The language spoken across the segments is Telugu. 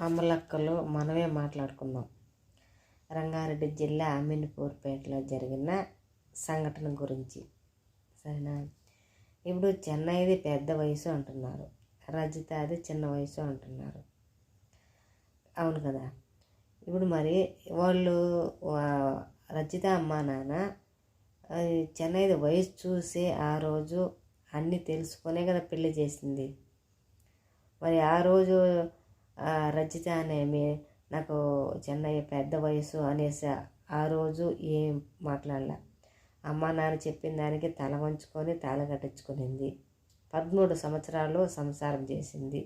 అమలక్కలు మనమే మాట్లాడుకుందాం. రంగారెడ్డి జిల్లా అమీన్పూర్పేటలో జరిగిన సంఘటన గురించి. సరేనా? ఇప్పుడు చెన్నైది పెద్ద వయసు అంటున్నారు. రజిత అది చిన్న వయసు అంటున్నారు. అవును కదా? ఇప్పుడు మరి వాళ్ళు వా- రజిత అమ్మ నాన్న అది చెన్నైది వయసు చూసి ఆ రోజు అన్నీ తెలుసుకునే కదా పెళ్ళి చేసింది. మరి ఆ రోజు ఆ అనే నాకు చెన్నయ్య పెద్ద వయసు అనేసి ఆ రోజు ఏం మాట్లాడలే. అమ్మ నాన్న చెప్పిన దానికి తల వంచుకొని తల కట్టించుకునింది. పదమూడు సంవత్సరాలు సంసారం చేసింది.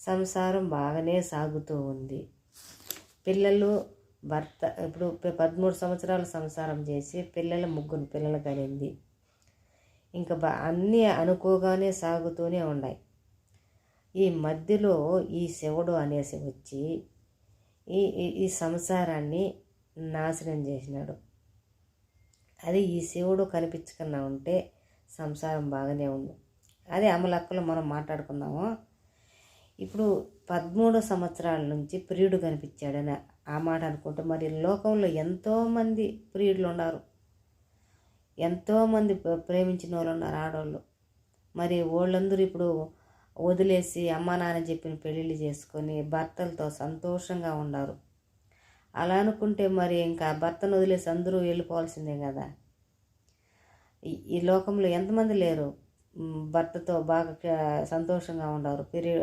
సంసారం బాగానే సాగుతూ ఉంది. పిల్లలు భర్త ఇప్పుడు పదమూడు సంవత్సరాలు సంసారం చేసి పిల్లలు ముగ్గురు పిల్లలు కలిగింది ఇంకా అన్నీ అనుకోగానే సాగుతూనే ఉన్నాయి. ఈ మధ్యలో ఈ శివుడు అనేసి వచ్చి ఈ ఈ- సంసారాన్ని నాశనం చేసినాడు. అది ఈ శివుడు కనిపించకుండా ఉంటే సంసారం బాగానే ఉంది. అదే అమలక్కలు మనం మాట్లాడుకున్నాము ఇప్పుడు పదమూడు సంవత్సరాల నుంచి ప్రియుడు కనిపించాడని ఆ మాట అనుకుంటే మరి లోకంలో ఎంతోమంది ప్రియుడులు ఉన్నారు. ఎంతోమంది ప్రేమించిన వాళ్ళు ఉన్నారు ఆడవాళ్ళు మరి వాళ్ళందరూ ఇప్పుడు వదిలేసి అమ్మ నాన్న చెప్పిన పెళ్ళిళ్ళు చేసుకొని భర్తలతో సంతోషంగా ఉన్నారు అలా అనుకుంటే మరి ఇంకా భర్తను వదిలేసి అందరూ వెళ్ళిపోవాల్సిందే కదా. ఈ- లోకంలో ఎంతమంది లేరు? భర్తతో బాగా సంతోషంగా ఉండరు. పెరి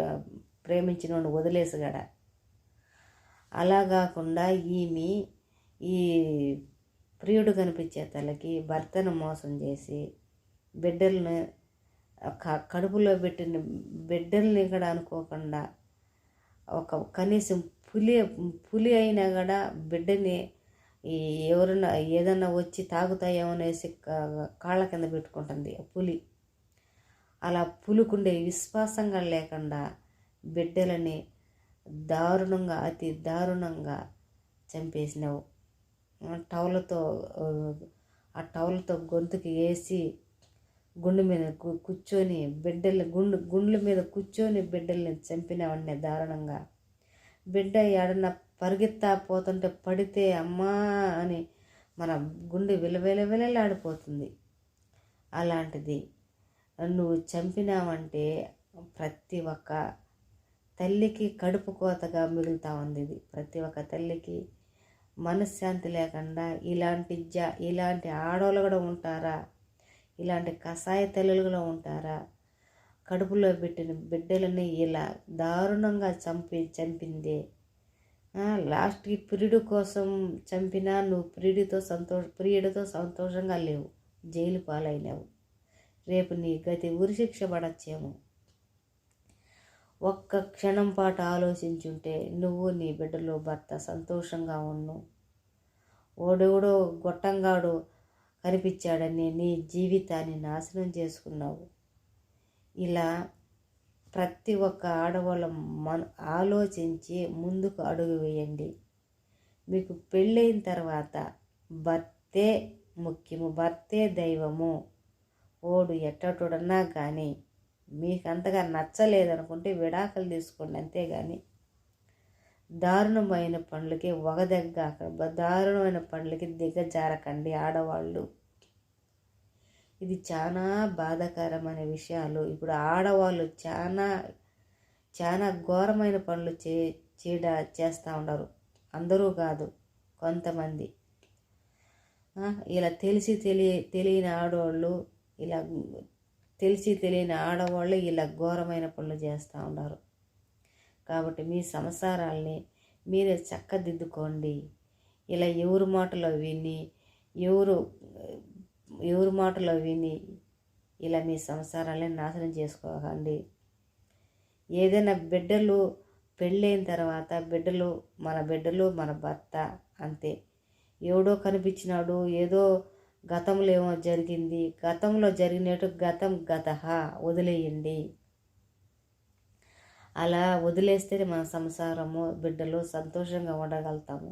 ప్రేమించిన వదిలేసి గడ. అలా కాకుండా ఈమె ఈ ప్రియుడు కనిపించే తలకి భర్తను మోసం చేసి బిడ్డలను కడుపులో పెట్టిన బిడ్డల్ని కూడా అనుకోకుండా ఒక కనీసం పులి పులి అయినా కూడా బిడ్డని ఎవరైనా ఎవరన్నా ఏదన్నా వచ్చి తాగుతాయేమో అనేసి కాళ్ళ కింద పెట్టుకుంటుంది ఆ పులి. అలా పులుకుండే విశ్వాసంగా లేకుండా బిడ్డలని దారుణంగా అతి దారుణంగా చంపేసినావు. టవలతో ఆ, ఆ టవలతో గొంతుకి వేసి గుండు మీద కూర్చొని బిడ్డలు గుండు గుండ్ల మీద కూర్చొని బిడ్డల్ని చంపినవన్నీ దారుణంగా. బిడ్డ ఎడన పరిగెత్తా పోతుంటే పడితే అమ్మా అని మన గుండె విలవిలవిలలాడిపోతుంది. అలాంటిది నువ్వు చంపినావంటే ప్రతి ఒక్క తల్లికి కడుపు కోతగా మిగులుతా ఉంది ఇది. ప్రతి ఒక్క తల్లికి మనశ్శాంతి లేకుండా ఇలాంటి జా ఇలాంటి ఆడవాళ్ళు కూడా ఉంటారా? ఇలాంటి కషాయ తల్లులు ఉంటారా? కడుపులో పెట్టిన బిడ్డలని ఇలా దారుణంగా చంపి చంపిందే. లాస్ట్ లాస్ట్కి ప్రియుడు కోసం చంపినా నువ్వు ప్రియుడితో సంతోష ప్రియుడితో సంతోషంగా లేవు. జైలు పాలైనావు. రేపు నీ గతి ఉరిశిక్ష పడచ్చేమో. ఒక్క క్షణం పాటు ఆలోచించుంటే నువ్వు నీ బిడ్డలో భర్త సంతోషంగా ఉన్ను ఓడెవడో గొట్టంగాడు కనిపించాడని నీ జీవితాన్ని నాశనం చేసుకున్నావు. ఇలా ప్రతి ఒక్క ఆడవాళ్ళ మన ఆలోచించి ముందుకు అడుగు వేయండి. మీకు పెళ్ళైన తర్వాత భర్తే ముఖ్యము భర్తే దైవము. ఓడు ఎట్టటోడన్నా కానీ మీకు అంతగా నచ్చలేదనుకుంటే విడాకులు తీసుకోండి అంతేగాని. దారుణమైన పనులకి ఒగదగ్గాక దారుణమైన పనులకి దిగజారకండి ఆడవాళ్ళు. ఇది చాలా బాధాకరమైన విషయాలు. ఇప్పుడు ఆడవాళ్ళు చాలా చాలా ఘోరమైన పనులు చే చేయడ చేస్తూ ఉండరు. అందరూ కాదు కొంతమంది. ఇలా తెలిసి తెలియ తెలియని ఆడవాళ్ళు ఇలా తెలిసి తెలియని ఆడవాళ్ళు ఇలా ఘోరమైన పనులు చేస్తూ ఉన్నారు కాబట్టి మీ సంసారాల్ని మీరే చక్కదిద్దుకోండి. ఇలా ఎవరి మాటలో విని ఎవరు ఎవరి మాటలో విని ఇలా మీ సంసారాన్ని నాశనం చేసుకోకండి. ఏదైనా బిడ్డలు పెళ్ళైన తర్వాత బిడ్డలు మన బిడ్డలు మన భర్త అంతే. ఎవడో కనిపించినాడు ఏదో గతంలో ఏమో జరిగింది గతంలో జరిగినట్టు గతం గత వదిలేయండి. అలా వదిలేస్తేనే మన సంసారము బిడ్డలు సంతోషంగా ఉండగలుగుతాము.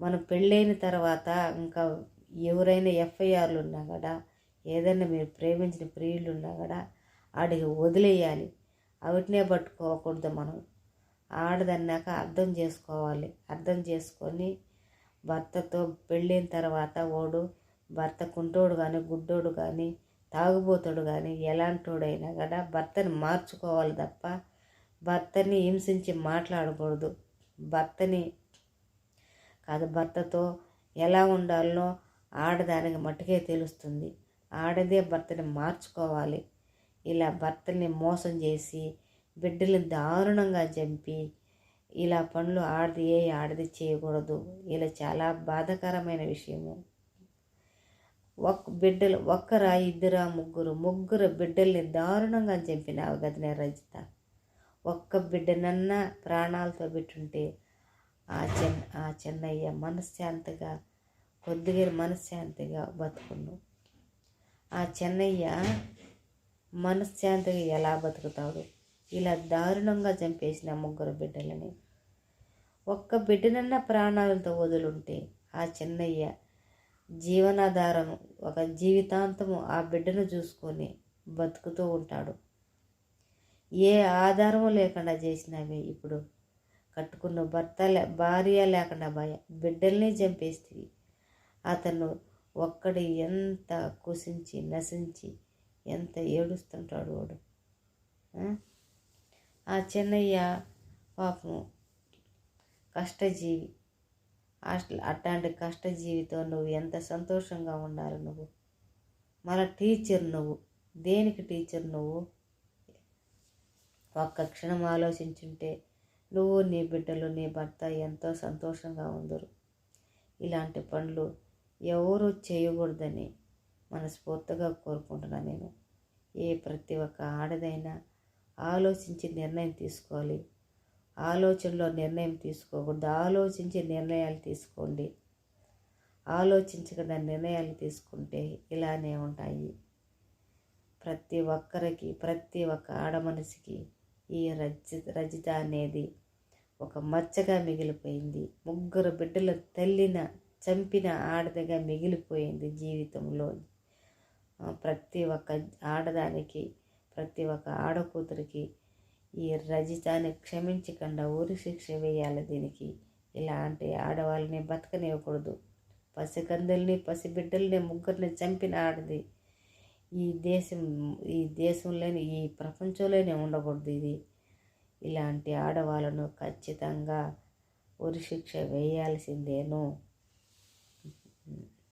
మనం పెళ్ళైన తర్వాత ఇంకా ఎవరైనా ఎఫ్ఐఆర్లు ఉన్నా కూడా ఏదైనా మీరు ప్రేమించిన ప్రియులు ఉన్నా కూడా ఆడికి వదిలేయాలి. వాటినే పట్టుకోకూడదు మనం. ఆడదన్నాక అర్థం చేసుకోవాలి. అర్థం చేసుకొని భర్తతో పెళ్ళైన తర్వాత ఓడు భర్త కుంటోడు కానీ గుడ్డోడు కానీ తాగుబోతాడు కానీ ఎలాంటోడైనా కూడా భర్తని మార్చుకోవాలి తప్ప భర్తని హింసించి మాట్లాడకూడదు. భర్తని కాదు భర్తతో ఎలా ఉండాలనో ఆడదానికి మట్టుకే తెలుస్తుంది. ఆడదే భర్తని మార్చుకోవాలి. ఇలా భర్తని మోసం చేసి బిడ్డల్ని దారుణంగా చంపి ఇలా పనులు ఆడది ఏ ఆడది చేయకూడదు. ఇలా చాలా బాధాకరమైన విషయము. ఒక్క బిడ్డలు ఒక్కరా ఇద్దరా ముగ్గురు ముగ్గురు బిడ్డల్ని దారుణంగా చంపిన గదినే రజిత. ఒక్క బిడ్డనన్నా ప్రాణాలతో పెట్టుంటే ఆ చెన్ ఆ చెన్నయ్య మనశ్శాంతగా కొద్దిగా మనశ్శాంతిగా బతుకును ఆ చెన్నయ్య మనశ్శాంతిగా ఎలా బతుకుతాడు? ఇలా దారుణంగా చంపేసిన ముగ్గురు బిడ్డలని. ఒక్క బిడ్డనన్న ప్రాణాలతో వదులుంటే ఆ చెన్నయ్య జీవనాధారం ఒక జీవితాంతము ఆ బిడ్డను చూసుకొని బతుకుతూ ఉంటాడు. ఏ ఆధారము లేకుండా చేసినవి ఇప్పుడు. కట్టుకున్న భర్త భార్య లేకుండా భయ బిడ్డల్ని చంపేస్తుంది అతను ఒక్కడి ఎంత కుసించి నశించి ఎంత ఏడుస్తుంటాడు వాడు. ఆ? చెన్నయ్య పాపం కష్టజీవి అట్లాంటి కష్టజీవితో నువ్వు ఎంత సంతోషంగా ఉండాలి నువ్వు? మళ్ళా టీచర్ నువ్వు. దేనికి టీచర్ నువ్వు? ఒక్క క్షణం ఆలోచించుంటే నువ్వు నీ బిడ్డలు నీ భర్త ఎంతో సంతోషంగా ఉందరు. ఇలాంటి పనులు ఎవరు చేయకూడదని మనస్ఫూర్తిగా కోరుకుంటున్నాను నేను. ఏ ప్రతి ఒక్క ఆడదైనా ఆలోచించి నిర్ణయం తీసుకోవాలి. ఆలోచనలో నిర్ణయం తీసుకోకూడదు. ఆలోచించి నిర్ణయాలు తీసుకోండి. ఆలోచించకుండా నిర్ణయాలు తీసుకుంటే ఇలానే ఉంటాయి. ప్రతి ఒక్కరికి ప్రతి ఒక్క ఆడ మనసుకి ఈ రజ రజిత అనేది ఒక మచ్చగా మిగిలిపోయింది. ముగ్గురు బిడ్డల తల్లిన చంపిన ఆడదగా మిగిలిపోయింది జీవితంలో. ప్రతి ఒక్క ఆడదానికి ప్రతి ఒక్క ఆడకూతురికి ఈ రజితాన్ని క్షమించకుండా ఊరి శిక్ష వేయాలి దీనికి. ఇలాంటి ఆడవాళ్ళని బతకనివ్వకూడదు. పసికందుల్ని పసిబిడ్డల్ని ముగ్గురిని చంపిన ఆడది ఈ దేశం ఈ దేశంలోని ఈ ప్రపంచంలోనే ఉండకూడదు ఇది. ఇలాంటి ఆడవాళ్ళను ఖచ్చితంగా ఉరిశిక్ష వేయాల్సిందేను. Mm.